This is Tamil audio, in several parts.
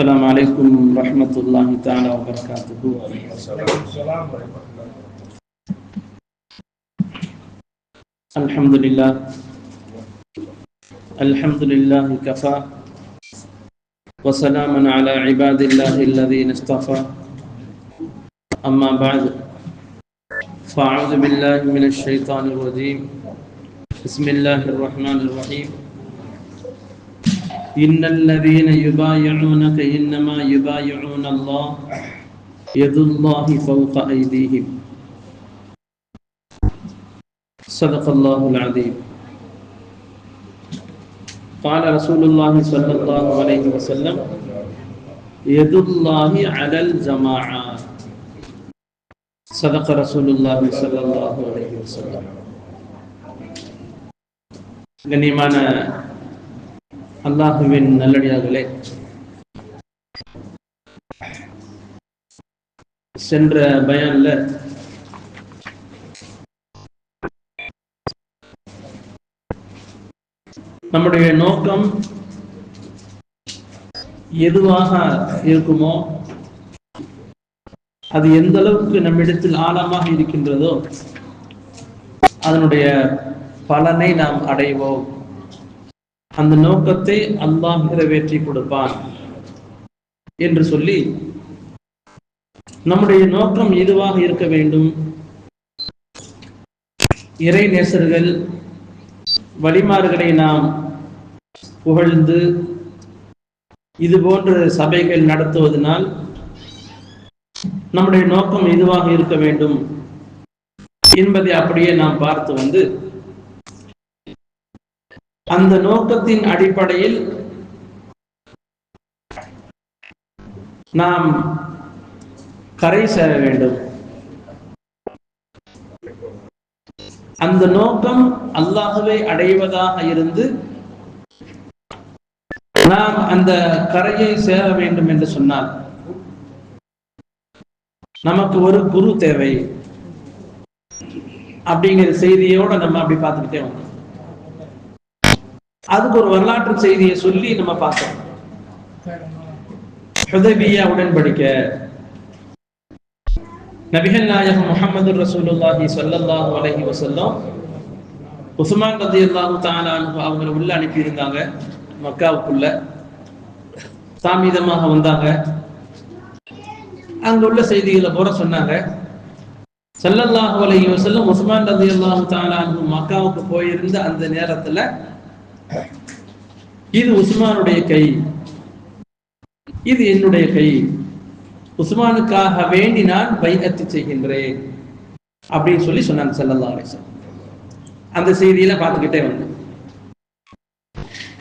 السلام عليكم ورحمة الله تعالى وبركاته. الحمد لله. الحمد لله كفى. وسلام على عباد الله الذين اصطفى. أما بعد فأعوذ بالله من الشيطان الرجيم. بسم الله الرحمن الرحيم. إن الذين يبايعونك إنما يبايعون الله يد الله فوق أيديهم صدق الله العظيم قال رسول الله صلى الله عليه وسلم يد الله على الجماعة صدق رسول الله صلى الله عليه وسلم கண்ணியமான அல்லாஹுவின் நல்லடியார்களே சென்ற பயான்ல நம்முடைய நோக்கம் எதுவாக இருக்குமோ அது எந்த அளவுக்கு நம்மிடத்தில் ஆழமாக இருக்கின்றதோ அதனுடைய பலனை நாம் அடைவோம். அந்த நோக்கத்தை அல்லாஹ் நிறைவேற்றி கொடுப்பான் என்று சொல்லி நம்முடைய நோக்கம் எதுவாக இருக்க வேண்டும்? இறை நேசர்கள் வழிமார்களை நாம் புகழ்ந்து இது போன்ற சபைகள் நடத்துவதனால் நம்முடைய நோக்கம் எதுவாக இருக்க வேண்டும் என்பதை அப்படியே நாம் பார்த்து வந்து அந்த நோக்கத்தின் அடிப்படையில் நாம் கரை சேர வேண்டும். அந்த நோக்கம் அல்லாஹுவை அடைவதாக இருந்து நாம் அந்த கரையை சேர வேண்டும் என்று சொன்னால் நமக்கு ஒரு குரு தேவை. அப்படிங்கிற செய்தியோட நம்ம அப்படி பார்த்துக்கிட்டே வந்தோம். அதுக்கு ஒரு வரலாற்று செய்தியை சொல்லி நம்ம பார்த்தோம் ஹுதபியா உடன்படிக்க. நபிகள் நாயகம் முகமது ரசூலுல்லாஹி ஸல்லல்லாஹு அலஹி வசல்லம் உஸ்மான் ரதி அல்லாஹு அன்ஹு அவங்களை உள்ள அனுப்பி இருந்தாங்க மக்காவுக்குள்ள. தாமீதமாக வந்தாங்க. அங்க உள்ள செய்திகளை போற சொன்னாங்க. சல்லல்லாஹு அலஹி வசல்லம் உஸ்மான் ரதி அல்லாஹு அன்ஹு மக்காவுக்கு போயிருந்த அந்த நேரத்துல இது உஸ்மானுடைய கை. இது என்னுடைய கை. உஸ்மானுக்காக வேண்டி நான் பைகத்து செய்கின்றேன். அப்படின்னு சொல்லி சொன்னாங்க செல்லல்லா அலிசன் அந்த செய்தியில பார்த்துக்கிட்டே வந்தேன்.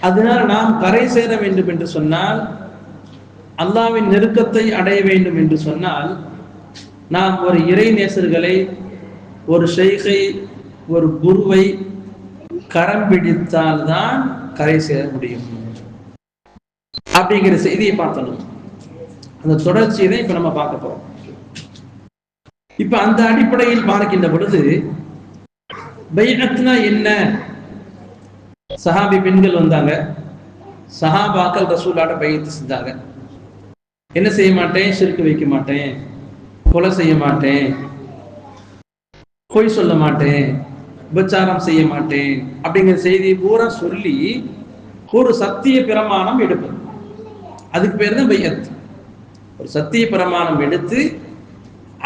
அதனால் நாம் கரை சேர வேண்டும் என்று சொன்னால் அல்லாவின் நெருக்கத்தை அடைய வேண்டும் என்று சொன்னால் நாம் ஒரு இறை நேசர்களை ஒரு ஷெய்கை ஒரு குருவை கரம் பிடித்தால் தான் கரை சேர முடியும். அப்படிங்கிற செய்தியை பார்த்தணும் அந்த தொடர்ச்சியை தான் இப்ப நம்ம பார்க்க போறோம். இப்ப அந்த அடிப்படையில் பார்க்கின்ற பொழுது பைரத்னா என்ன? சஹாபி பெண்கள் வந்தாங்க. சஹாபாக்கள் ரசூலாட பையத்து செஞ்சாங்க. என்ன செய்ய மாட்டேன்? சிறுக்கு வைக்க மாட்டேன். கொலை செய்ய மாட்டேன். பொய் சொல்ல மாட்டேன். உபச்சாரம் செய்ய மாட்டேன் அப்படிங்கிற செய்தியை பூரா சொல்லி ஒரு சத்திய பிரமாணம் எடுப்பது. அதுக்கு பேர் தான் பையத் ஒரு சத்திய பிரமாணம் எடுத்து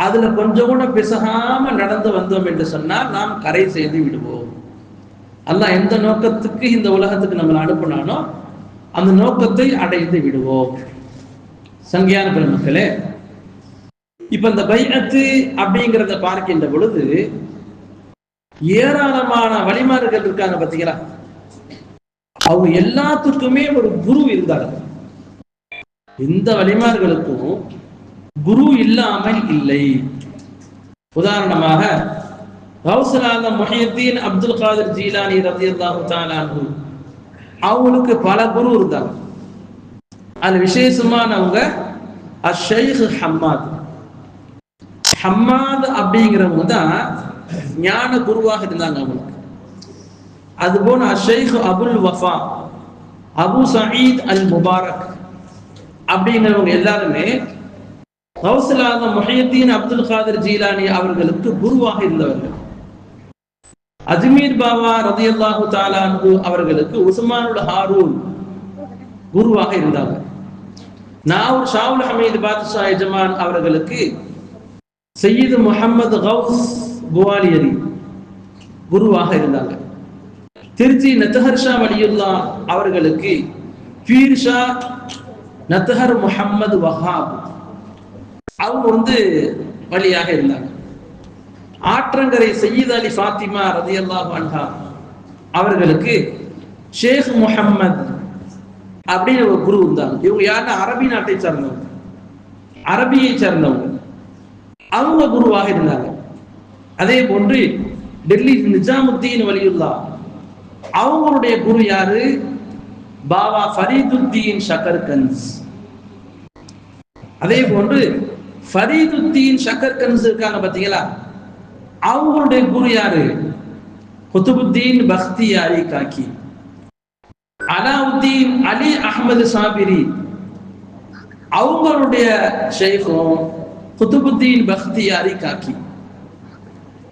அதுல கொஞ்சம் கூட பிசகாம நடந்து வந்தோம் என்று சொன்னால் நாம் கரை செய்து விடுவோம். அல்லாஹ் எந்த நோக்கத்துக்கு இந்த உலகத்துக்கு நம்மளை அனுப்பினானோ அந்த நோக்கத்தை அடைந்து விடுவோம். சங்கியான பெருமக்களே இப்ப இந்த பையத்து அப்படிங்கிறத பார்க்கின்ற பொழுது ஏராளமான வழிமாறுகள் இருக்காங்க பாத்தீங்களா? அவங்க எல்லாத்துக்குமே ஒரு குரு இருந்தார்கள் எந்த வழிமார்களுக்கும் குரு இல்லாமல் இல்லை. உதாரணமாக கௌசலாந்த முஹியத்தீன் அப்துல் காதர் ஜீலானி ரத்தி அல்லாஹு அவங்களுக்கு பல குரு இருந்தாங்க. அது விசேஷமானவங்க அஷேக் ஹம்மாத். ஹம்மாத் அப்படிங்கிறவங்க தான் ஞான குருவாக இருந்தாங்க அவங்களுக்கு. அது அதுபோல Sheikh Abul Wafa Abu Sayeed Al Mubarak அப்படிங்கிறவங்க எல்லாருமே கௌசலாத மொஹியத்தீன் அப்துல் காதர் ஜீலானி அவர்களுக்கு குருவாக இருந்தவர்கள். அஜ்மீர் பாபா ரதியல்லாஹு தாலான்ஹு அவர்களுக்கு உஸ்மானுல் ஹாரூன் குருவாக இருந்தாங்க. நாவூர் ஷாவுல் ஹமீது பாதுஷா எஜமான் அவர்களுக்கு சையீது முஹம்மது கவுஸ் குவாலியரி குருவாக இருந்தாங்க. திருச்சி நத்தஹர்ஷா வலியுல்லா அவர்களுக்கு பீர்ஷா நத்தஹர் முஹம்மது வஹாப் அவங்க வந்து வழியாக இருந்தாங்க. ஆற்றங்கரை சையீத் அலி ஃபாத்திமா ரதியல்லாஹு அன்ஹா அவர்களுக்கு ஷேக் முஹம்மது அப்படின்னு ஒரு குரு இருந்தாங்க. இவங்க யாருன்னா அரபி நாட்டை சார்ந்தவங்க. அரபியை சார்ந்தவங்க. அவங்க குருவாக இருந்தாங்க. அதே போன்று டெல்லி நிஜாமுத்தீன் வலியுல்லா. அவங்களுடைய குரு யாரு? பாபா ஃபரீதுத்தீன் ஷக்கர்கன்ஸ் அதே போன்று ஃபரீதுத்தீன் ஷக்கர்கன்ஸ் இருக்காங்க பாத்தீங்களா? அவங்களுடைய குரு யாரு? குத்துபுத்தீன் பக்தியாரி காக்கி. அலாவுத்தீன் அலி அஹமது சாபிரி. அவங்களுடைய ஷேഖும் குத்துபுத்தீன் பக்தியாரி காக்கி.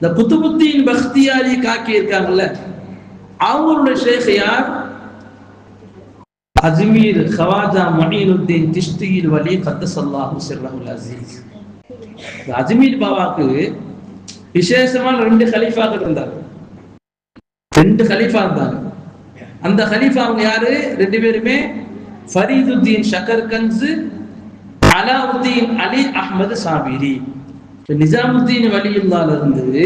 இந்த குத்துபுத்தீன் பக்தியாரி காக்கி இருக்காங்கல்ல அவங்களுடைய ஷேக் யார்? அஜ்மீர் ஹவாஜா மொஹீனுத்தீன் திஷ்டியில் வலி கத்தசல்லாஹு சிர்ரஹுல் அசீஸ். அஜ்மீர் பாபாக்கு விசேஷமான ரெண்டு கலீஃபாக்கள் இருந்தாங்க. ரெண்டு ஹலீஃபா இருந்தாங்க. அந்த ஹலீஃபா அவங்க யாரு? ரெண்டு பேருமே ஃபரீதுத்தீன் ஷக்கர்கன்ஸ் அலாவுத்தீன் அலி அஹமது சாபிரி. நிஜாமுத்தீன் வலியுல்லால இருந்து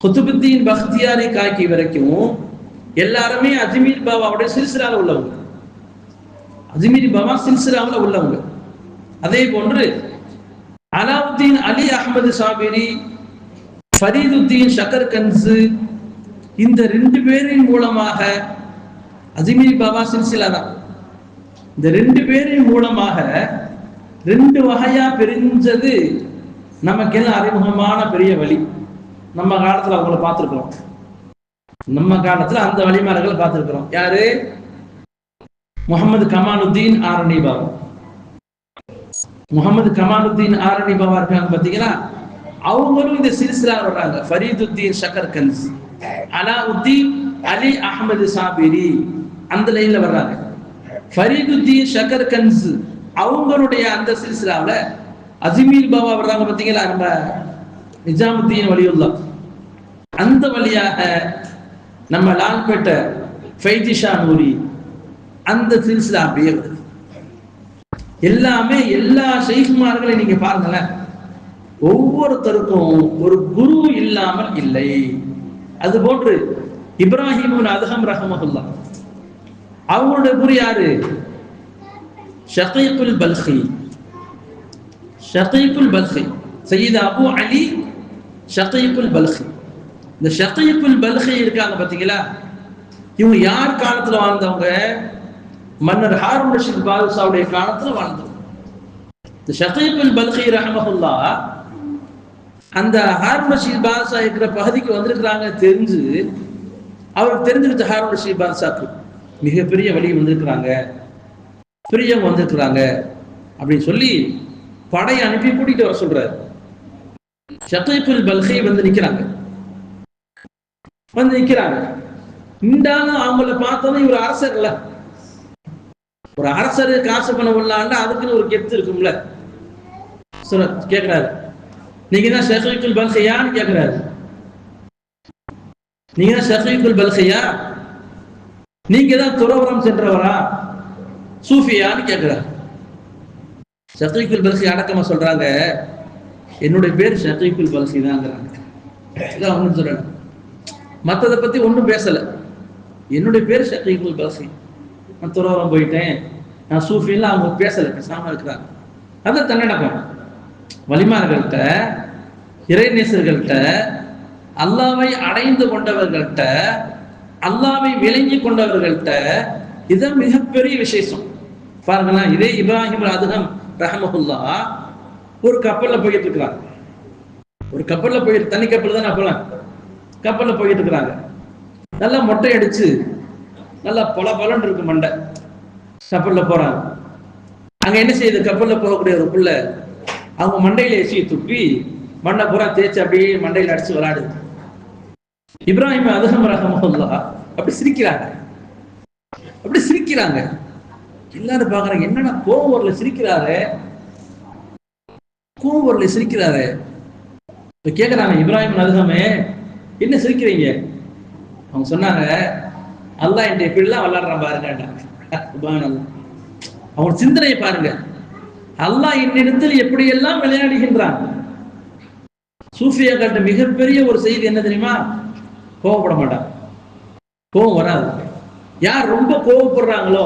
குத்துபுத்தீன் பக்தியாரி காக்கி வரைக்கும் எல்லாருமே அஜ்மீர் பாபாவுடைய சில்சிலால உள்ளவங்க. அஜ்மீர் பாபா சில்சிலாவில் உள்ளவங்க. அதே போன்று அலாவுத்தீன் அலி அஹமது சாபிரி ஃபரீதுத்தீன் ஷக்கர் கன்சு இந்த ரெண்டு பேரின் மூலமாக அஜ்மீர் பாபா சில்சிலா தான். இந்த ரெண்டு பேரின் மூலமாக ரெண்டு வகையா பிரிஞ்சது நமக்கெல்லாம் அறிமுகமான பெரிய வழி. நம்ம காலத்துல அவங்கள பார்த்துருக்கிறோம். நம்ம காலத்துல அந்த வழிமார்களை பார்த்துருக்கிறோம். யாரு? முகமது கமாலுத்தீன் ஆரணி பாபா. முகமது கமாலுத்தீன் ஆரணி பாபா இருக்காங்க பாத்தீங்கன்னா அவங்களும் இந்த சில்சிலா வர்றாங்க. ஃபரீதுத்தீன் ஷக்கர் கன்ஸ் அலாவுத்தீன் அலி அஹமது சாபிரி அந்த லைன்ல வர்றாங்க. ஃபரீதுத்தீன் ஷக்கர் கன்ஸ் அவங்களுடைய அந்த சில்சிலாவுல அஜ்மீர் பாபா வர்றாங்க பார்த்தீங்களா? நம்ம நிஜாமுத்தீன் வலியுல்லா. அந்த வழியாக நம்ம லால்பேட்டை ஃபைதிஷா நூரி அந்த சில்சிலா அப்படியே வருது. எல்லாமே எல்லா ஷெய்குமார்களையும் நீங்க பாருங்களேன். ஒவ்வொருத்தருக்கும் ஒரு குரு இல்லாமல் இல்லை. அது போன்று இப்ராஹிம் அதகம் ரஹமகுல்லா அவங்களுடைய குரு யாரு? ஷகீக்குல் பல்கி ஷகீக்குல் பல்கி. சையீத் அபு அலி ஷகீக்குல் பல்கி. இந்த ஷகீக்குல் பல்கி இருக்காங்க பார்த்தீங்களா? இவங்க யார் காலத்தில் வாழ்ந்தவங்க? மன்னர் ஹாரூன் ரஷீத் பாதுஷாவுடைய காலத்தில் வாழ்ந்தவங்க. இந்த ஷகீக்குல் பல்கி ரஹமஹுல்லா அந்த ஹாரூன் ரஷீத் பாதுஷா இருக்கிற பகுதிக்கு வந்திருக்கிறாங்க தெரிஞ்சு அவருக்கு தெரிஞ்சிருச்சு ஹாரூன் ரஷீத் பாதுஷாக்கு மிகப்பெரிய வழி வந்திருக்கிறாங்க. பெரியவங்க வந்திருக்கிறாங்க. அப்படின்னு சொல்லி படையை அனுப்பி கூட்டிட்டு வர சொல்றாரு. ஷகீக்குல் பல்கை வந்து நிக்கிறாங்க. வந்து நிக்கிறாங்க. இந்தாலும் அவங்கள பார்த்ததும் இவர் அரசர் இல்ல. ஒரு அரசர் காசு பண்ண உள்ளாண்டா அதுக்குன்னு ஒரு கெத்து இருக்கும்ல. சொல்ல கேக்குறாரு. நீங்க தான் ஷகீக்குல் பல்கையான்னு கேக்குறாரு. நீங்க தான் ஷகீக்குல் பல்கையா? நீங்க தான் துறவரம் சென்றவரா? சூஃபியான்னு கேட்கிறார் ஷகீக்குல் பல்சி அடக்கமா சொல்றாங்க. என்னுடைய பேர் ஷகீக்குல் பல்சி தாங்கிறாங்க இதான் ஒன்றும் சொல்லணும் மற்றதை பத்தி ஒன்றும் பேசல. என்னுடைய பேர் ஷகீக்குல் பல்சி நான் துறவரம் போயிட்டேன். நான் சூஃபின்லாம் அவங்க பேசல பேசாம இருக்கிறாங்க. அதான் தன்னடக்கம். வலிமார்கள்ட்ட இறைநேசர்கள்ட்ட அல்லாவை அடைந்து கொண்டவர்கள்ட்ட அல்லாவை விளங்கி கொண்டவர்கள்ட்ட இதுதான் மிகப்பெரிய விசேஷம். பாருங்களேன் இதே இப்ராஹிம் அதுகம் ரஹமஹுல்லா ஒரு கப்பல்ல போயிட்டு இருக்கிறாங்க. ஒரு கப்பல்ல போயிட்டு தனி கப்பல் தானே அப்பலாம் கப்பல்ல போயிட்டு இருக்கிறாங்க. நல்லா மொட்டை அடிச்சு நல்லா பல பலன் இருக்கு மண்டை. கப்பலில் போறாங்க. அங்க என்ன செய்யுது? கப்பல்ல போகக்கூடிய ஒரு புள்ள அவங்க மண்டையில எச்சியை துப்பி மண்ணை பூரா தேய்ச்சி அப்படியே மண்டையில அடிச்சு விளையாடுது. இப்ராஹிம் அதுகம் ரஹமஹுல்லா அப்படி சிரிக்கிறாங்க. அப்படி சிரிக்கிறாங்க. எல்லாரும் பாக்குறாங்க என்னடா கோவம் வரல சிரிக்கிறாரு. கோவம் வரல சிரிக்கிறாரு. இப்ப கேக்குறாங்க இப்ராஹிம் நல்கமே என்ன சிரிக்கிறீங்க? அவங்க சொன்னாங்க அல்லாஹ் என் இப்படிலாம் விளையாடுறான் பாருங்க அவங்க சிந்தனையை பாருங்க. அல்லாஹ் என்னிடத்தில் எப்படியெல்லாம் விளையாடுகின்றான்? சூஃபியா கண்ட மிகப்பெரிய ஒரு செய்தி என்ன தெரியுமா? கோவப்பட மாட்டான். கோவம் வராது. யார் ரொம்ப கோவப்படுறாங்களோ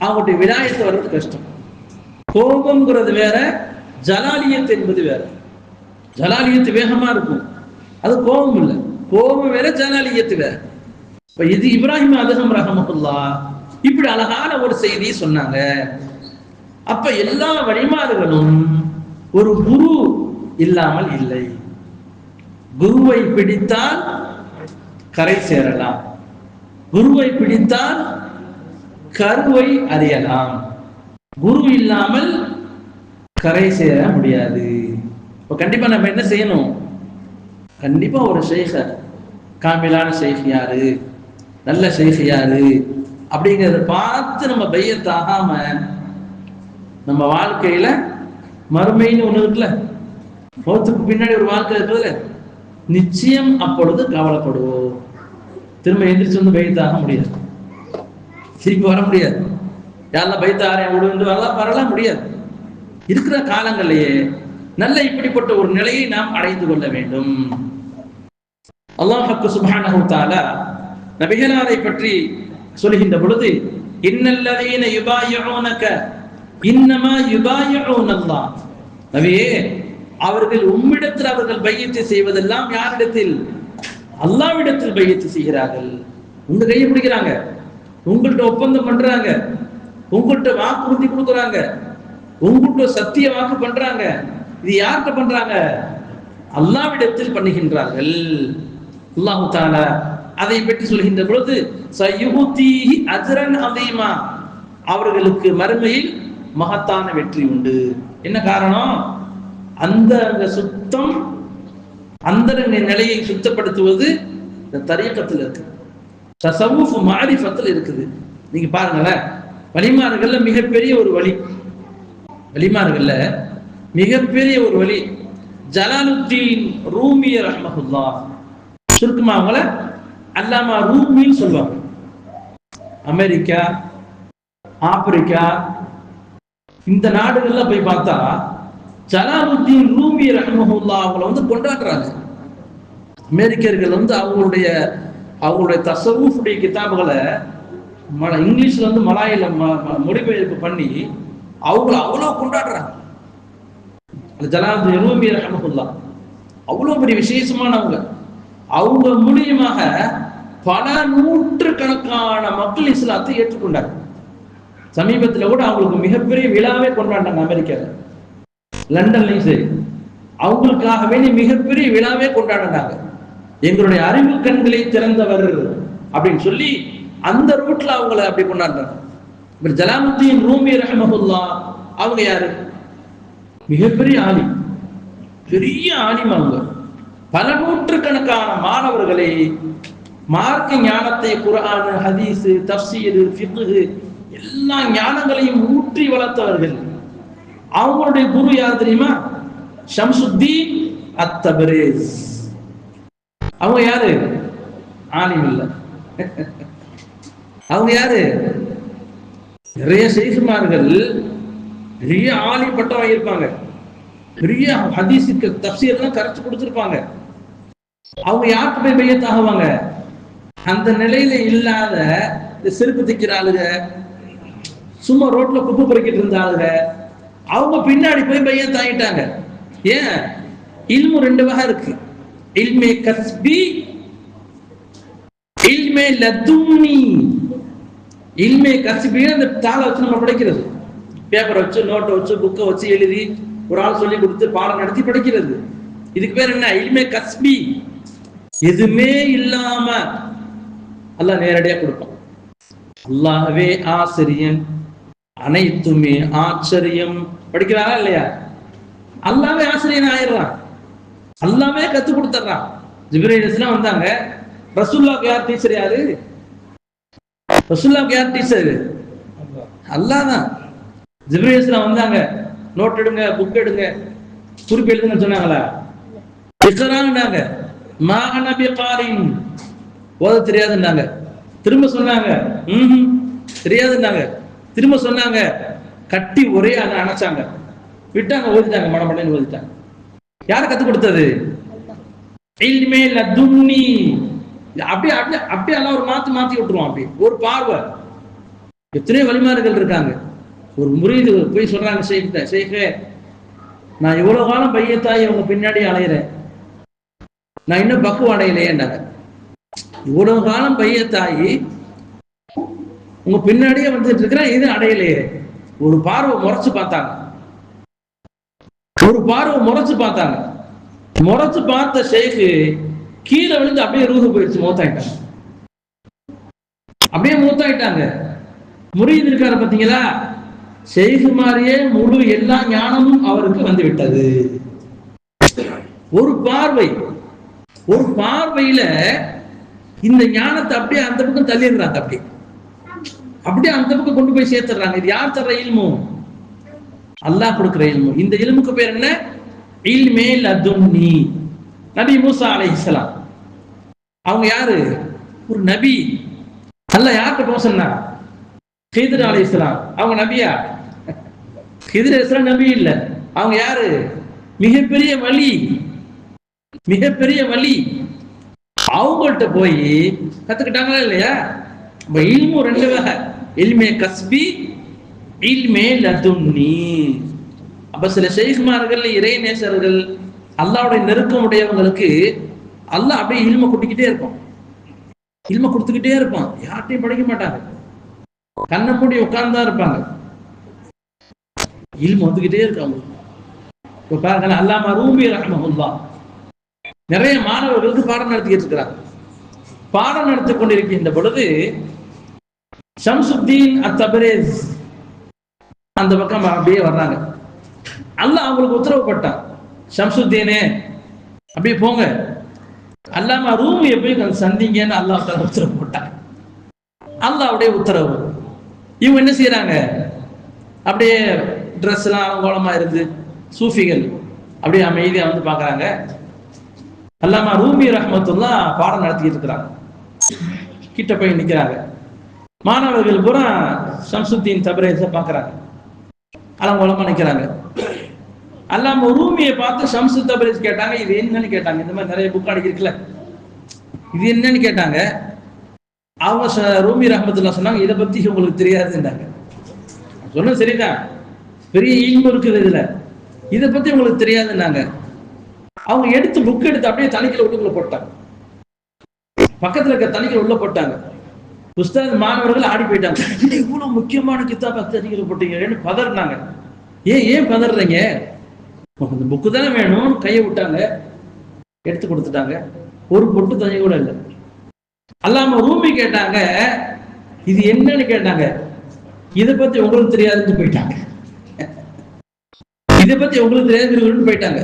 அவங்களுடைய விநாயகத்தை வர்றது கஷ்டம். கோபம்ங்கிறது வேற ஜலாலியத்து என்பது வேற. ஜலாலியத்து வேகமா இருக்கும். அது கோபம் இல்லை. கோபம் வேற ஜலாலியத்து வேற. இப்ப இது இப்ராஹிம் அதுகம் ரஹமத்துல்லா. இப்படி அழகான ஒரு செய்தியை சொன்னாங்க. அப்ப எல்லா வழிமாறுகளும் ஒரு குரு இல்லாமல் இல்லை. குருவை பிடித்தால் கரை சேரலாம். குருவை பிடித்தால் கருவை அறியலாம். குரு இல்லாமல் கரை சேர முடியாது. இப்போ கண்டிப்பா நம்ம என்ன செய்யணும்? கண்டிப்பா ஒரு ஷேக காமிலான ஷேக் யாரு? நல்ல ஷேக் யாரு? அப்படிங்கிறத பார்த்து நம்ம பையத்தாகாம நம்ம வாழ்க்கையில மறுமைன்னு ஒண்ணு இருக்குல்ல? போத்துக்கு பின்னாடி ஒரு வாழ்க்கை இருக்குதுல்ல நிச்சயம் அப்பொழுது கவலைப்படுவோம். திரும்ப எந்திரிச்சு வந்து பையத்தாக முடியாது. திருப்பி வர முடியாது. யாரெல்லாம் பைத்தாரேன் விடுந்து வரலாம் வரலாம் முடியாது. இருக்கிற காலங்களிலேயே நல்ல இப்படிப்பட்ட ஒரு நிலையை நாம் அடைந்து கொள்ள வேண்டும். அல்லாஹக்கு சுப்ஹானஹு தஆலா நபிகளாரை பற்றி சொல்கின்ற பொழுது இன்னல்லதீன யுபாயுனக இன்னமா யுபாயுனல்லா நபியே அவர்கள் உம்மிடத்தில் அவர்கள் பையத்தை செய்வதெல்லாம் யாரிடத்தில்? அல்லாவிடத்தில் பையத்து செய்கிறார்கள். உங்க கையை பிடிக்கிறாங்க. உங்கள்கிட்ட ஒப்பந்தம் பண்றாங்க. உங்கள்கிட்ட வாக்குறுதி கொடுக்குறாங்க. உங்கள்கிட்ட சத்திய வாக்கு பண்றாங்க. இது யார்கிட்ட பண்றாங்க? அல்லாவிடத்தில் பண்ணுகின்றார்கள். அல்லாஹு தாலா அதை பற்றி சொல்கின்ற பொழுது சயுஹுதீஹி அஜரன் அதீமா அவர்களுக்கு மறுமையில் மகத்தான வெற்றி உண்டு. என்ன காரணம்? அந்த அந்த சுத்தம் அந்த நிலையை சுத்தப்படுத்துவது இந்த தரியக்கத்தில் இருக்கு. தசவுஃப் மாரிஃபத்தில் இருக்குது. நீங்கள் பாருங்களேன். வலிமார்கள்ல மிகப்பெரிய ஒரு வழி வலிமார்கள்ல மிகப்பெரிய ஒரு வழி ஜலாலுத்தீன் ரூமிய ரஹ்மஹுல்லா சுருக்கமா அவங்கள அல்லாமா ரூமின்னு சொல்லுவாங்க. அமெரிக்கா ஆப்பிரிக்கா இந்த நாடுகள்ல போய் பார்த்தா ஜலாலுத்தீன் ரூமி ரஹ்மஹுல்லா அவங்கள வந்து கொண்டாடுறாங்க. அமெரிக்கர்கள் வந்து அவங்களுடைய அவங்களுடைய தசவுடைய கிதாபுகளை மல இங்கிலீஷ்ல வந்து மலாயில ம- மொழிபெயர்ப்பு பண்ணி அவங்கள அவ்வளோ கொண்டாடுறாங்க. அந்த ஜலாலுத்தீன் ரூமி அவ்வளோ பெரிய விசேஷமானவங்க. அவங்க மூலியமாக பல நூற்று கணக்கான மக்கள் இஸ்லாத்தை ஏற்றுக்கொண்டாங்க. சமீபத்தில் கூட அவங்களுக்கு மிகப்பெரிய விழாவே கொண்டாடினாங்க அமெரிக்காவில் லண்டன்லையும் சரி. அவங்களுக்காக வேண்டி மிகப்பெரிய விழாவே கொண்டாடினாங்க. எங்களுடைய அறிவு கண்களை திறந்தவர் அப்படின்னு சொல்லி அந்த ரூட்ல அவங்கள அப்படி கொண்டாடுறாங்க இப்ப ஜலாமுத்தீன் ரூமி ரஹமஹுல்லா அவங்க யாரு? மிகப்பெரிய ஆலிம். பெரிய ஆலிம் அவங்க. பல நூற்றுக்கணக்கான மாணவர்களை மார்க்க ஞானத்தை குரான் ஹதீஸ் தஃசீர் ஃபிக்ஹ் எல்லா ஞானங்களையும் ஊற்றி வளர்த்தவர்கள். அவங்களுடைய குரு யார் தெரியுமா? ஷம்சுத்தீன் அத்தபரேஸ். அவங்க யாரு? ஆலிம் இல்ல. அவங்க யாரு? நிறைய செய்குமார்கள் பெரிய ஆலி பட்டம் வாங்கியிருப்பாங்க. பெரிய ஹதீஸுக்கு தப்சீர்லாம் கரைச்சு கொடுத்துருப்பாங்க. அவங்க யாருக்கு போய் பையத்தாகுவாங்க அந்த நிலையில இல்லாத இந்த செருப்பு தைக்கிற ஆளுங்க சும்மா ரோட்ல குப்பை பொறுக்கிட்டு இருந்த ஆளுங்க அவங்க பின்னாடி போய் பையன் தாங்கிட்டாங்க ஏன்? இல்மு ரெண்டு வகை இருக்கு. இல்மே கஸ்பி இல்மே லதுன்னி இல்மே கஸ்பி அந்த தாளை வச்சு நம்ம படிக்கிறது. பேப்பரை வச்சு நோட்டை வச்சு புக்கை வச்சு எழுதி ஒரு ஆள் சொல்லி கொடுத்து பாடம் நடத்தி படிக்கிறது. இதுக்கு பேர் என்ன? இல்மே கஸ்பி எதுவுமே இல்லாம அல்லாஹ் நேரடியா கொடுப்பான். அல்லாஹ்வே ஆசிரியன் அனைத்துமே ஆச்சரியம். படிக்கிறாரா இல்லையா? அல்லாவே ஆசிரியன் ஆயிடுறான். எல்லாமே கத்து கொடுத்துட்றான். ஜிப்ரேலாம் வந்தாங்க. ரசூல்லாவுக்கு யார் டீச்சர் யாரு? ரசூல்லாவுக்கு யார் டீச்சர் அல்லாஹ். தான் ஜிப்ரேலிஸ்லாம் வந்தாங்க. நோட் எடுங்க புக் எடுங்க. குறிப்பு எழுதுங்க சொன்னாங்களா? இக்கரான்னாங்க மா நபி காரின். ஓத தெரியாதுன்னாங்க. திரும்ப சொன்னாங்க. ம் தெரியாதுன்னாங்க. திரும்ப சொன்னாங்க. கட்டி ஒரே அதை அணைச்சாங்க. விட்டாங்க ஓதிட்டாங்க மடமடன்னு ஓதிட்டாங்க. யார் கத்து கொடுத்தது? இல்மே லதுன்னி. அப்படியே அப்படியே அப்படியே எல்லாம் ஒரு மாத்தி மாத்தி விட்டுருவோம் அப்படி ஒரு பார்வை. எத்தனையோ வழிமாறுகள் இருக்காங்க. ஒரு முறியீடு போய் சொல்றாங்க சேகிட்ட சேகே நான் இவ்வளவு காலம் பையத்தாய் உங்க பின்னாடி அலையிறேன். நான் இன்னும் பக்குவம் அடையலையேண்டாங்க இவ்வளவு காலம் பையத்தாயி உங்க பின்னாடியே வந்துட்டு இருக்கிறேன் இது அடையலையே. ஒரு பார்வை முறைச்சு பார்த்தாங்க. ஒரு பார்வை முறைச்சு பார்த்தாங்க. முறைச்சு பார்த்த ஷேக்கு கீழே விழுந்து அப்படியே ரூது போயிடுச்சு மூத்தாயிட்டாங்க. அப்படியே மூத்தாயிட்டாங்க. முறியது இருக்காரு பாத்தீங்களா? ஷேகு மாதிரியே முழு எல்லா ஞானமும் அவருக்கு வந்து விட்டது. ஒரு பார்வை ஒரு பார்வையில இந்த ஞானத்தை அப்படியே அந்த பக்கம் தள்ளிடுறாங்க அப்படியே. அப்படியே அந்த பக்கம் கொண்டு போய் சேர்த்துடுறாங்க. இது யார் தர்ற இல்மு? அல்லாஹ் கொடுக்கிற இல்மு. இந்த இல்முக்கு பேர் என்ன? இல்மே லதுன்னி. நபி மூசா அலைஹிஸ்ஸலாம் அவங்க யாரு? ஒரு நபி. அல்ல யார்கிட்ட போக சொன்னா ஹிதர் அலைஹிஸ்ஸலாம் அவங்க நபியா? ஹிதர் இஸ்லாம் நபி இல்ல. அவங்க யாரு? மிகப்பெரிய வழி மிகப்பெரிய வழி அவங்கள்ட்ட போய் கத்துக்கிட்டாங்களா இல்லையா? நம்ம இல்மு ரெண்டு வகை. இல்மே கஸ்பி இல்மே லதுன்னி. அப்ப சில ஷெய்குமார்கள் இறை நேசர்கள் அல்லாவுடைய நெருக்கம் உடையவங்களுக்கு அல்லாஹ் அப்படியே இல்ம கொட்டிக்கிட்டே இருப்பான். இல்ம கொடுத்துக்கிட்டே இருப்பான். யார்ட்டையும் படிக்க மாட்டாங்க. கண்ணை மூடி உட்கார்ந்துதான் இருப்பாங்க. இல்ம வந்துகிட்டே இருக்கு அவங்களுக்கு. இப்ப பாருங்க அல்லாம ரூபி ரஹமஹுல்லா. நிறைய மாணவர்களுக்கு பாடம் நடத்திக்கிட்டு இருக்கிறார். பாடம் நடத்தி கொண்டிருக்கின்ற பொழுது ஷம்சுத்தீன் அத்தபரேஸ் அந்த பக்கம் அப்படியே வர்றாங்க. அல்லாஹ் அவங்களுக்கு உத்தரவு போட்டான். ஷம்சுத்தீனே அப்படியே போங்க. அல்லாம ரூமியை போய் கொஞ்சம் சந்திங்கன்னு அல்லாஹ் தஆலா உத்தரவு போட்டான். அல்லாஹ்வுடைய உத்தரவு. இவங்க என்ன செய்யறாங்க அப்படியே ட்ரெஸ் எல்லாம் அலங்கோலமா இருந்து சூஃபிகள் அப்படியே அமைதியா வந்து பாக்குறாங்க அல்லாமா ரூமி ரஹ்மத்துல்லா பாடம் நடத்திக்கிட்டு இருக்கிறாங்க. கிட்ட போய் நிக்கிறாங்க. மாணவர்கள் பூரா சம்சுத்தீன் தபரேஸை பார்க்கறாங்க. அலங்கோலமாக நிக்கிறாங்க. அல்லாம ரூமியை பார்த்து ஷம்சு தபரிஸ் கேட்டாங்க இது என்னன்னு கேட்டாங்க. இந்த மாதிரி நிறைய புக் அடிக்கிறதுல இது என்னன்னு கேட்டாங்க. அவங்க ரூமி ரஹமத்துல்லா சொன்னாங்க இதை பத்தி உங்களுக்கு தெரியாதுன்றாங்க. சொன்னது சரிதான். பெரிய ஈல்மு இருக்குது இதுல. இதை பத்தி உங்களுக்கு தெரியாதுன்னாங்க. அவங்க எடுத்து புக் எடுத்து அப்படியே தனிக்கல உள்ளுக்குள்ள போட்டாங்க. பக்கத்துல இருக்க தனிக்கல உள்ள போட்டாங்க. உஸ்தாத் மாணவர்கள் ஆடி போயிட்டாங்க. என்ன இவ்வளவு முக்கியமான கித்தாப தனிக்கில போட்டீங்கன்னு பதறினாங்க. ஏன் ஏன் பதறீங்க? இந்த புக்கு தானே வேணும்? கையை விட்டாங்க. எடுத்து கொடுத்துட்டாங்க. ஒரு பொட்டு தனி கூட இல்லை. அல்லாம ரூமி கேட்டாங்க. இது என்னன்னு கேட்டாங்க. இதை பத்தி உங்களுக்கு தெரியாதுன்னு போயிட்டாங்க. இதை பத்தி உங்களுக்கு தெரியாது போயிட்டாங்க.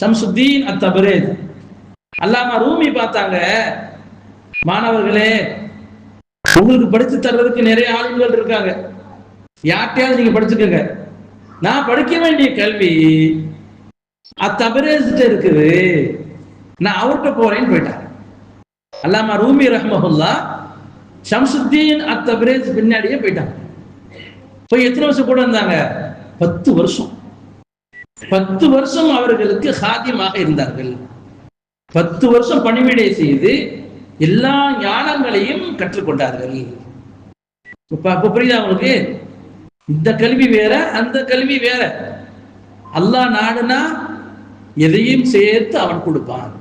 ஷம்சுத்தீன் அத்தபரேத். அல்லாம ரூமி பார்த்தாங்க. மாணவர்களே உங்களுக்கு படித்து தர்றதுக்கு நிறைய ஆளுங்கள் இருக்காங்க. யார்கிட்டயாவது நீங்க படிச்சுக்கோங்க. நான் படிக்க வேண்டிய கல்வி அத்தபரேசிட்ட இருக்குது. நான் அவர்கிட்ட போறேன்னு போயிட்டாங்க. அல்லாம ரூமி ரஹ்மஹுல்லா ஷம்சுத்தீன் அத்தபரேஸ் பின்னாடியே போயிட்டாங்க. போய் எத்தனை வருஷம் கூட இருந்தாங்க? பத்து வருஷம். பத்து வருஷம் அவர்களுக்கு சாத்தியமாக இருந்தார்கள். பத்து வருஷம் பணிவிடை செய்து எல்லா ஞானங்களையும் கற்றுக்கொண்டார்கள். இப்ப அப்ப புரியுதா உங்களுக்கு? இந்த கல்வி வேற அந்த கல்வி வேற. அல்லாஹ் நாடுனா எதையும் சேர்த்து அவன் கொடுப்பான்.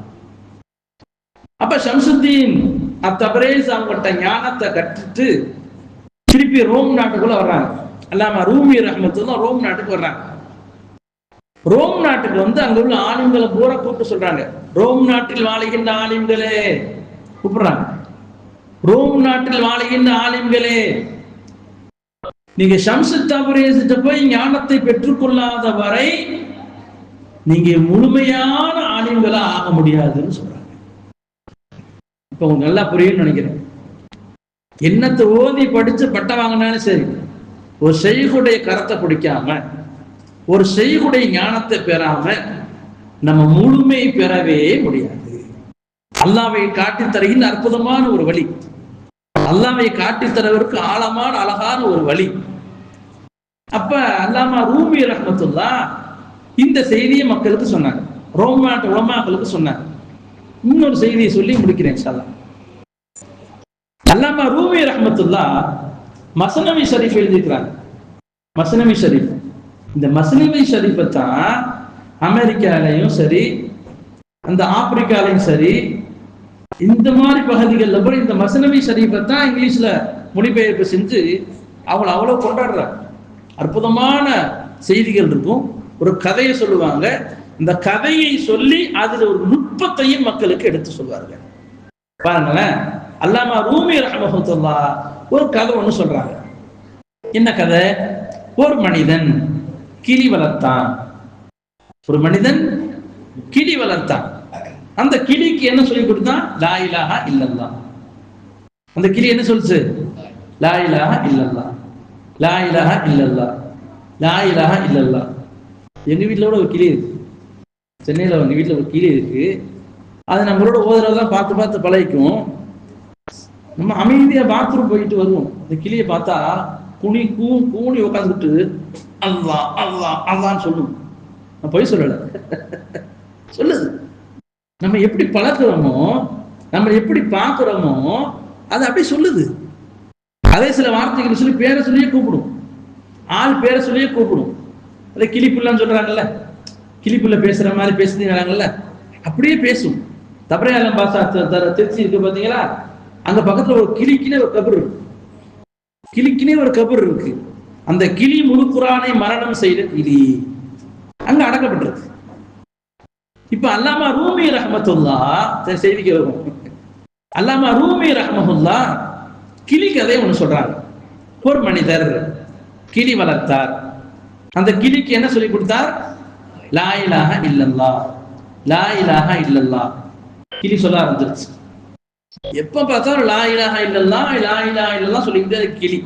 அப்ப ஷம்சுத்தீன் அத்தபரேஸ் அவங்கள்ட்ட ஞானத்தை கற்றுட்டு திருப்பி ரோம் நாட்டுக்குள்ள வர்றாங்க. அல்லாம ரூமி ரஹமத்துலாம் ரோம் நாட்டுக்கு வர்றாங்க. ரோம் நாட்டுக்கு வந்து அங்க உள்ள ஆலிம்களை பூரா கூப்பிட்டு சொல்றாங்க. ரோம் நாட்டில் வாழுகின்ற ஆலிம்களே கூப்பிடுறாங்க. ரோம் நாட்டில் வாழுகின்ற ஆலிம்களே நீங்க ஷம்சு தபரேசிட்ட போய் ஞானத்தை பெற்றுக்கொள்ளாத வரை நீங்க முழுமையான ஆலிம்களா ஆக முடியாதுன்னு சொல்றாங்க. இப்ப உங்களுக்கு நல்லா புரியும்னு நினைக்கிறேன். என்னத்தை ஓதி படிச்சு பட்டம் வாங்கினாலும் சரி ஒரு செய்குடைய கரத்தை பிடிக்காம ஒரு செய்குடைய ஞானத்தை பெறாம நம்ம முழுமை பெறவே முடியாது. அல்லாவை காட்டி தருகின்ற அற்புதமான ஒரு வழி. அல்லாவை காட்டி தரவருக்கு ஆழமான அழகான ஒரு வழி. அப்ப அல்லாமா ரூமி ரஹமத்துல்லா இந்த செய்தியை மக்களுக்கு சொன்னாங்க. ரோமாட்ட உலமாக்களுக்கு சொன்னாங்க. இன்னொரு செய்தியை சொல்லி முடிக்கிறேன் இன்ஷா அல்லாமா ரூமி ரஹமத்துல்லா மசனவி ஷரீஃப் எழுதியிருக்கிறாங்க. மசனவி ஷரீஃப். இந்த மசனவி ஷரீஃபை தான் அமெரிக்காலையும் சரி அந்த ஆப்பிரிக்காலையும் சரி இந்த மாதிரி பகுதிகளில் போய் இந்த மசனவி ஷரீஃபை தான் இங்கிலீஷ்ல மொழிபெயர்ப்பு செஞ்சு அவங்கள அவ்வளோ கொண்டாடுறாங்க அற்புதமான செய்திகள் இருக்கும். ஒரு கதையை சொல்லுவாங்க. இந்த கதையை சொல்லி அதுல ஒரு நுட்பத்தையும் மக்களுக்கு எடுத்து சொல்வார்கள். பாருங்களேன். அல்லாமா ரூமி ரஹமத்துல்லா ஒரு கதை ஒன்று சொல்றாங்க. என்ன கதை? ஒரு மனிதன் கிளி வளர்த்தான். ஒரு மனிதன் கிளி வளர்த்தான். அந்த கிளிக்கு என்ன சொல்லி கொடுத்தான் லாயிலாக இல்லல்லா அந்த கிளி என்ன சொல்லுச்சு? லாயிலாக இல்லல்லா லாயிலாக இல்லல்லா லாயிலாக இல்லல்லா எங்க வீட்டில் கூட ஒரு கிளி இருக்கு. சென்னையில் எங்கள் வீட்டில் ஒரு கிளி இருக்கு. அது நம்மளோட ஓதுறதான் பார்த்து பார்த்து பழகிக்கும். நம்ம அமைதியாக பாத்ரூம் போயிட்டு வருவோம். அந்த கிளியை பார்த்தா குனி கூ கூனி உட்காந்துட்டு அல்லா அல்லா அல்லான்னு சொல்லும். நான் போய் சொல்லலை. சொல்லுது. நம்ம எப்படி பழக்கிறோமோ நம்ம எப்படி பார்க்குறோமோ அது அப்படியே சொல்லுது. அதே சில வார்த்தைகள் சொல்லி பேரை சொல்லியே கூப்பிடும். ஆள் பேரை சொல்லியே கூப்பிடும். அதே கிளிப்புள்ளன்னு சொல்கிறாங்கல்ல கிளிப்புள்ள பேசுகிற மாதிரி பேசுறீங்களாங்கல்ல அப்படியே பேசும். தபரையாலம் பாசா த- த- திருச்சி இருக்கு பார்த்தீங்களா அங்க பக்கத்தில் ஒரு கிளிக்குனே ஒரு கபர் இருக்கு. கிளிக்குனே ஒரு கபர் இருக்கு. அந்த கிளி முழு மரணம் செய்த கிளி. அங்கே அடக்கப்பட்டிருக்கு. இப்ப அல்லாமா ரூமி ரஹமத்துல்லா செய்திக்கு வரும் அல்லாமா ரூமி ரஹமத்துல்லா கிளி கதை ஒண்ணு சொல்றாங்க. ஒரு மனிதர் கிளி வளர்த்தார். அந்த கிளிக்கு என்ன சொல்லி கொடுத்தார்? லாயிலாக இல்லல்லா லாயிலாக இல்லல்லா. கிளி சொல்ல ஆரம்பிச்சிருச்சு. எப்ப பார்த்தாலும் லாயிலாக இல்லல்லா லாயிலாக இல்லல்லா சொல்லிக்கிட்டே கிளி.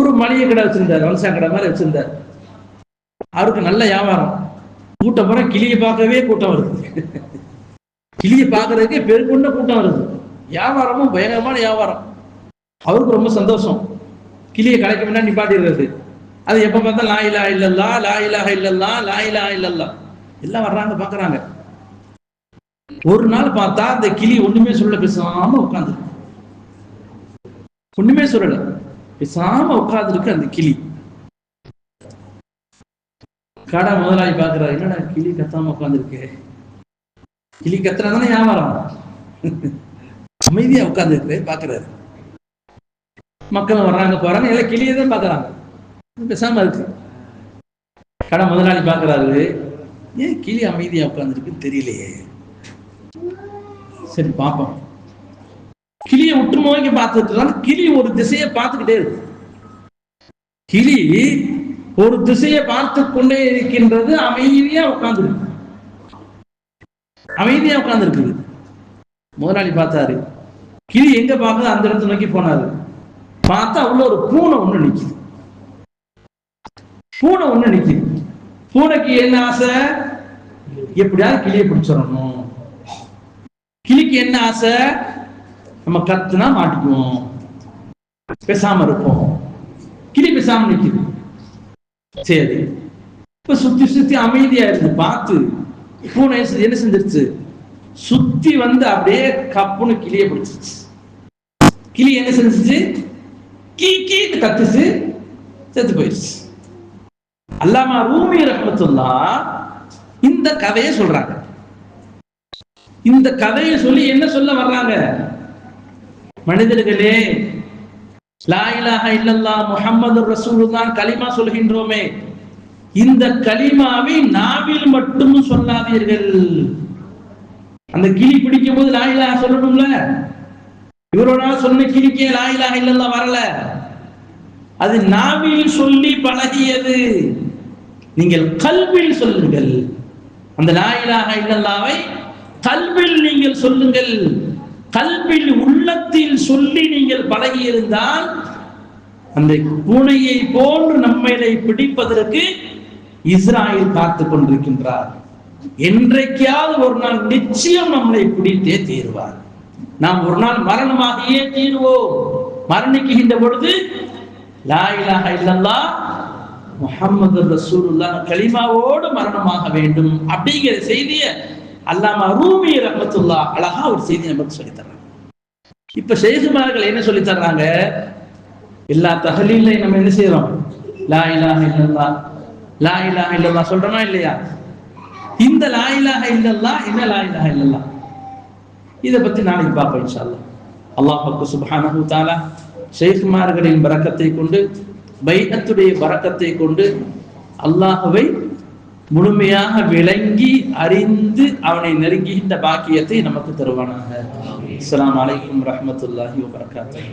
ஒரு மளிகை கடை வச்சிருந்தார் வலசா கடை மாதிரி வச்சிருந்தார். அவருக்கு நல்ல வியாபாரம். கூட்டம் போற கிளியை பார்க்கவே கூட்டம் வருது. கிளியை பார்க்கறதுக்கே பெருக்கொண்ட கூட்டம் வருது. வியாபாரமும் பயங்கரமான வியாபாரம். அவருக்கு ரொம்ப சந்தோஷம். கிளியை கலைக்க நிப்பாட்டிடுறது. அது எப்போ பார்த்தா லா இலா இல்லல்லா லா இல்லல்லா லா இலாஹ இல்லல்லா. எல்லாம் வர்றாங்க பார்க்குறாங்க. ஒரு நாள் பார்த்தா அந்த கிளி ஒண்ணுமே சொல்ல பேசாம உட்காந்துருக்கு ஒண்ணுமே சொல்லல. பேசாம உட்காந்துருக்கு அந்த கிளி. கடை முதலாளி பாக்குறாரு என்னடா கிளி கத்தாம உட்காந்துருக்கு கிளி கத்துறா தானே வியாபாரம்? அமைதியா உட்காந்துருக்கு பாக்குறாரு மக்கள் வர்றாங்க போறாங்க எல்லாம் கிளியை தான் பாக்குறாங்க பேசாம இருக்கு. கடை முதலாளி பாக்குறாரு ஏன் கிளி அமைதியா உட்காந்துருக்குன்னு தெரியலையே. சரி பார்ப்போம். கிளியை உற்று நோக்கி பார்த்துட்டு கிளி ஒரு திசையை பார்த்துக்கிட்டே இருக்கு. கிளி ஒரு திசையை பார்த்து கொண்டே இருக்கின்றது. அமைதியா உட்கார்ந்துருக்கு. அமைதியா உட்கார்ந்துருக்குது. முதலாளி பார்த்தாரு. கிளி எங்க பார்க்குது அந்த இடத்தை நோக்கி போனாரு. பார்த்தா உள்ள ஒரு பூனை ஒண்ணு நிக்குது. பூனை ஒண்ணு நிக்குது. பூனைக்கு என்ன ஆசை? எப்படியாவது கிளியை பிடிச்சிடணும் கிளிக்கு என்ன ஆசை? நம்ம கத்துனா மாட்டிக்குவோம். பேசாம இருப்போம். கிளி பேசாம நிக்குது. சரி. இப்ப சுத்தி சுத்தி அமைதியா இருந்து பார்த்து பூனை என்ன செஞ்சிருச்சு? சுத்தி வந்து அப்படியே கப்புன்னு கிளிய பிடிச்சிச்சு கிளி என்ன செஞ்சுச்சு? கீ கீன்னு கத்துச்சு. செத்து போயிடுச்சு அல்லாமா ரூமி ரஹமத்துல்லா இந்த கதையை சொல்றாங்க. இந்த கதையை சொல்லி என்ன சொல்ல வர்றாங்க? மனிதர்களே லா இலாஹ கலிமா சொல்கின்றோமே. இந்த கலிமாவை நாவில் மட்டும் சொல்லாதீர்கள். அந்த கிளி பிடிக்கும் போது லா சொல்லணும்ல? இவரோட சொன்ன கிளிக்கே லா இலாஹ வரல. அது நாவில் சொல்லி பழகியது. நீங்கள் கல்வில் சொல்லுங்கள். அந்த லாயிலாக இல்லல்லாவை கல்வில் நீங்கள் சொல்லுங்கள். கல்வில் உள்ளத்தில் சொல்லி நீங்கள் பழகி இருந்தால் அந்த பூனையை போன்று நம்மளை பிடிப்பதற்கு இஸ்ராயல் காத்து கொண்டிருக்கின்றார். என்றைக்காவது ஒரு நாள் நிச்சயம் நம்மளை பிடித்தே தீருவார். நாம் ஒரு நாள் மரணமாகியே தீருவோம்? மரணிக்குகின்ற பொழுது லாயிலாக இல்லல்லா முகமது முஹம்மது ரசூலுல்லாஹ் கலிமாவோடு மரணமாக வேண்டும். அப்படிங்கிற செய்தியை அல்லாம ரூமி ரஹமத்துல்லா அழகா ஒரு செய்தி நமக்கு சொல்லித் தர்றாங்க. இப்ப ஷேகுமார்கள் என்ன சொல்லித் தர்றாங்க? எல்லா தகலீலையும் நம்ம என்ன செய்யறோம் லா இலாக இல்லல்லா. லா இலாக இல்லல்லா சொல்றோமா இல்லையா? இந்த லா இலாக இல்லல்லா என்ன லா இலாக இல்லல்லா. இதை பத்தி நாளைக்கு பார்ப்போம் இன்ஷால்லா அல்லாஹ் பக்கு சுப்ஹானஹு தாலா ஷேகுமார்களின் பறக்கத்தை கொண்டு பைகத்துடைய பறக்கத்தை கொண்டு அல்லாஹவை முழுமையாக விளங்கி அறிந்து அவனை நெருங்குகின்ற பாக்கியத்தை நமக்கு தருவானாக. அஸ்லாம் அலைக்கும் ரஹ்மத்துல்லாஹி வபரகாத்துஹு.